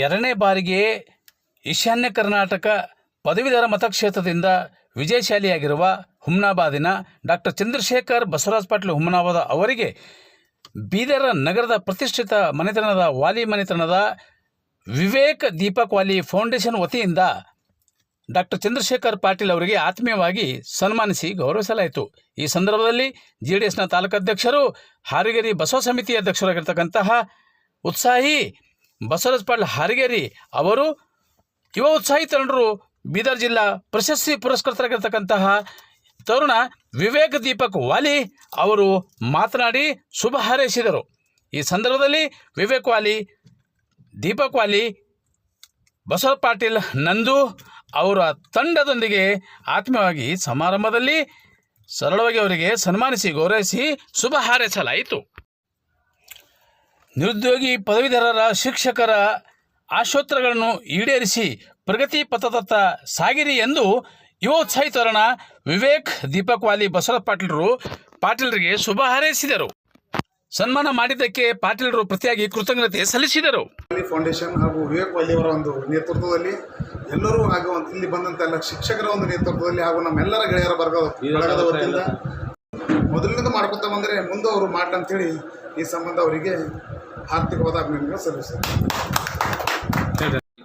ಎರಡನೇ ಬಾರಿಗೆ ಈಶಾನ್ಯ ಕರ್ನಾಟಕ ಪದವೀಧರ ಮತಕ್ಷೇತ್ರದಿಂದ ವಿಜಯಶಾಲಿಯಾಗಿರುವ ಹುಮ್ನಾಬಾದಿನ ಡಾಕ್ಟರ್ ಚಂದ್ರಶೇಖರ್ ಬಸವರಾಜ ಪಾಟೀಲ್ ಹುಮ್ನಾಬಾದ ಅವರಿಗೆ ಬೀದರ ನಗರದ ಪ್ರತಿಷ್ಠಿತ ಮನೆತನದ ವಾಲಿ ಮನೆತನದ ವಿವೇಕ್ ದೀಪಕ್ ವಾಲಿ ಫೌಂಡೇಶನ್ ವತಿಯಿಂದ ಡಾಕ್ಟರ್ ಚಂದ್ರಶೇಖರ್ ಪಾಟೀಲ್ ಅವರಿಗೆ ಆತ್ಮೀಯವಾಗಿ ಸನ್ಮಾನಿಸಿ ಗೌರವಿಸಲಾಯಿತು. ಈ ಸಂದರ್ಭದಲ್ಲಿ ಜೆ ಡಿ ಎಸ್ನ ತಾಲೂಕಾಧ್ಯಕ್ಷರು ಹಾರಿಗೇರಿ ಬಸವ ಸಮಿತಿ ಅಧ್ಯಕ್ಷರಾಗಿರ್ತಕ್ಕಂತಹ ಉತ್ಸಾಹಿ ಬಸವರಾಜ್ ಪಾಟೀಲ್ ಹಾರಿಗೇರಿ ಅವರು, ಯುವ ಉತ್ಸಾಹಿ ತರುಣರು, ಬೀದರ್ ಜಿಲ್ಲಾ ಪ್ರಶಸ್ತಿ ಪುರಸ್ಕೃತರಾಗಿರ್ತಕ್ಕಂತಹ ತರುಣ ವಿವೇಕ್ ದೀಪಕ್ ವಾಲಿ ಅವರು ಮಾತನಾಡಿ ಶುಭ ಹಾರೈಸಿದರು. ಈ ಸಂದರ್ಭದಲ್ಲಿ ವಿವೇಕ್ ವಾಲಿ, ದೀಪಕ್ ವಾಲಿ, ಬಸವ ಪಾಟೀಲ್, ನಂದು ಅವರ ತಂಡದೊಂದಿಗೆ ಆತ್ಮೀಯವಾಗಿ ಸಮಾರಂಭದಲ್ಲಿ ಸರಳವಾಗಿ ಅವರಿಗೆ ಸನ್ಮಾನಿಸಿ, ಗೌರವಿಸಿ ಶುಭ ಹಾರೈಸಲಾಯಿತು. ನಿರುದ್ಯೋಗಿ ಪದವೀಧರರ ಶಿಕ್ಷಕರ ಆಶೋತ್ತರಗಳನ್ನು ಈಡೇರಿಸಿ ಪ್ರಗತಿ ಪಥದತ್ತ ಸಾಗಿರಿ ಎಂದು ಯುವೋತ್ಸಾಹಿ ತರುಣ ವಿವೇಕ್ ದೀಪಕ್ ವಾಲಿ ಬಸವ ಪಾಟೀಲರು ಪಾಟೀಲರಿಗೆ ಶುಭ ಹಾರೈಸಿದರು. ಸನ್ಮಾನ ಮಾಡಿದ್ದಕ್ಕೆ ಪಾಟೀಲರು ಪ್ರತಿಯಾಗಿ ಕೃತಜ್ಞತೆ ಸಲ್ಲಿಸಿದರು. ಫೌಂಡೇಶನ್ ಹಾಗೂ ವಿವೇಕ್ ವಲ್ಲಿಯವರ ಅವರ ಒಂದು ನೇತೃತ್ವದಲ್ಲಿ ಎಲ್ಲರೂ ಹಾಗೂ ಇಲ್ಲಿ ಬಂದಂತ ಎಲ್ಲ ಶಿಕ್ಷಕರ ಒಂದು ನೇತೃತ್ವದಲ್ಲಿ ಹಾಗೂ ನಮ್ಮೆಲ್ಲರ ಗೆಳೆಯರ ವರ್ಗ ಬಳಗದ ವತಿಯಿಂದ ಮೊದಲಿನಿಂದ ಮಾಡ್ಕೊತಾ ಬಂದರೆ ಮುಂದೆ ಅವರು ಮಾಡಲಿ ಅಂತೇಳಿ ಈ ಸಂಬಂಧ ಅವರಿಗೆ ಆರ್ಥಿಕವಾದ ಅಭಿನಂದನೆ ಸಲ್ಲಿಸಿದರು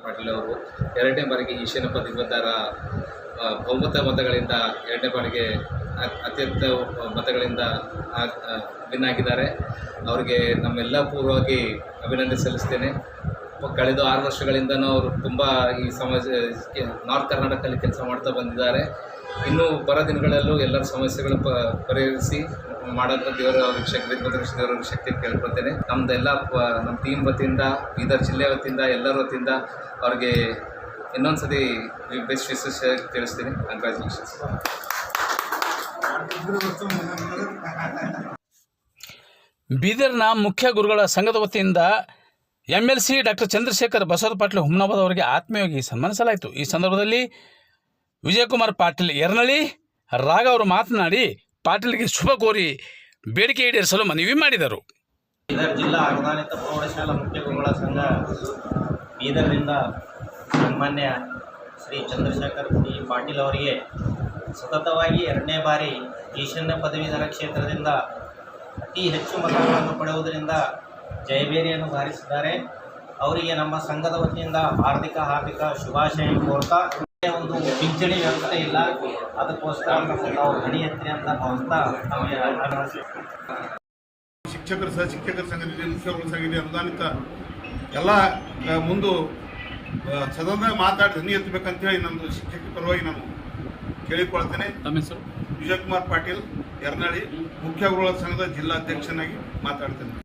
ಪಾಟೀಲ್ ಅವರು ಎರಡನೇ ಬಾರಿಗೆ ಈಶಾನ್ಯ ಪದವೀಧರ ಆ, ಬಹುಮತ ಮತಗಳಿಂದ ಎರಡನೇ ಬಾರಿಗೆ ಅತ್ಯಂತ ಮತಗಳಿಂದ ವಿನ್ ಆಗಿದ್ದಾರೆ ಅವರಿಗೆ ನಮ್ಮೆಲ್ಲ ಪೂರ್ವವಾಗಿ ಅಭಿನಂದನೆ ಸಲ್ಲಿಸ್ತೇನೆ. ಕಳೆದ ಆರು ವರ್ಷಗಳಿಂದನೂ ಅವರು ತುಂಬ ಈ ಸಮಾಜಕ್ಕೆ ನಾರ್ತ್ ಕರ್ನಾಟಕದಲ್ಲಿ ಕೆಲಸ ಮಾಡ್ತಾ ಬಂದಿದ್ದಾರೆ. ಇನ್ನೂ ಬರ ದಿನಗಳಲ್ಲೂ ಎಲ್ಲರ ಸಮಸ್ಯೆಗಳು ಪ, ಪರಿಹರಿಸಿ ಮಾಡೋಂಥ ದೇವರ ಶಕ್ತಿ ಭದ್ರಕೃಷ್ಣ ದೇವರ ಶಕ್ತಿ ಕೇಳ್ಕೊಳ್ತೇನೆ. ನಮ್ಮದೆಲ್ಲ ನಮ್ಮ ಟೀಮ್ ವತಿಯಿಂದ, ಬೀದರ್ ಜಿಲ್ಲೆ ವತಿಯಿಂದ, ಎಲ್ಲರ ವತಿಯಿಂದ ಅವ್ರಿಗೆ ಇನ್ನೊಂದು ಸತಿ ಬೆಸ್ಟ್ ವಿಶೇಷ ತಿಳಿಸ್ತೀನಿ. ಕಂಗ್ರ್ಯಾಚುಲೇಷನ್ಸ್ ಬೀದರ್ನ ಮುಖ್ಯ ಗುರುಗಳ ಸಂಘದ ವತಿಯಿಂದ M L C doctor Chandrashekhar Basava Patil Humnabad ಅವರಿಗೆ ಆತ್ಮೀಯವಾಗಿ ಸನ್ಮಾನಿಸಲಾಯಿತು. ಈ ಸಂದರ್ಭದಲ್ಲಿ ವಿಜಯಕುಮಾರ್ ಪಾಟೀಲ್ ಎರ್ನಳ್ಳಿ ರಾಗ ಅವರು ಮಾತನಾಡಿ, ಪಾಟೀಲ್ಗೆ ಶುಭ ಕೋರಿ ಬೇಡಿಕೆ ಈಡೇರಿಸಲು ಮನವಿ ಮಾಡಿದರು. ಬೀದರ್ ಜಿಲ್ಲಾ ಅನುದಾನಿತ ಪ್ರೌಢಶಾಲಾ ಮುಖ್ಯ ಗುರುಗಳ ಸಂಘ ಬೀದರ್ನಿಂದ ಸನ್ಮಾನ್ಯ ಶ್ರೀ ಚಂದ್ರಶೇಖರ್ ಪಾಟೀಲ್ ಅವರಿಗೆ ಸತತವಾಗಿ ಎರಡನೇ ಬಾರಿ ಈಶಾನ್ಯ ಪದವೀಧರ ಕ್ಷೇತ್ರದಿಂದ ಅತಿ ಹೆಚ್ಚು ಮತಗಳನ್ನು ಪಡೆಯುವುದರಿಂದ ಜಯಬೇರಿಯನ್ನು ಸಾರಿಸಿದ್ದಾರೆ. ಅವರಿಗೆ ನಮ್ಮ ಸಂಘದ ವತಿಯಿಂದ ಹಾರ್ದಿಕ ಹಾರ್ದಿಕ ಶುಭಾಶಯ ಕೋರ್ತಾ. ಒಂದು ಪಿಂಚಣಿ ವ್ಯವಸ್ಥೆ ಇಲ್ಲ. ಅದಕ್ಕೋಸ್ಕರ ನಾವು ಗಣಿ ಎತ್ತಿ ಅಂತ ಭಾವಿಸ್ತಾ ನಮಗೆ ಶಿಕ್ಷಕರ ಸಹ ಶಿಕ್ಷಕರ ಸಂಘದಲ್ಲಿ ಮುಖ್ಯಗಳ ಸಂಘದಲ್ಲಿ ಅನುದಾನಿತ ಎಲ್ಲ ಮುಂದೆ ಮುಂದು ಆ, ಸದನ ಮಾತಾಡಿ ಧ್ವನಿ ಎತ್ತಬೇಕಂತೇಳಿ ನಮ್ಮದು ಶಿಕ್ಷಕ ಪರವಾಗಿ ನಾನು ಕೇಳಿಕೊಳ್ತೇನೆ. ವಿಜಯಕುಮಾರ್ ಪಾಟೀಲ್ ಯರ್ನಾಳಿ ಮುಖ್ಯ ಗುರುಗಳ ಸಂಘದ ಜಿಲ್ಲಾಧ್ಯಕ್ಷನಾಗಿ ಮಾತಾಡ್ತೇನೆ.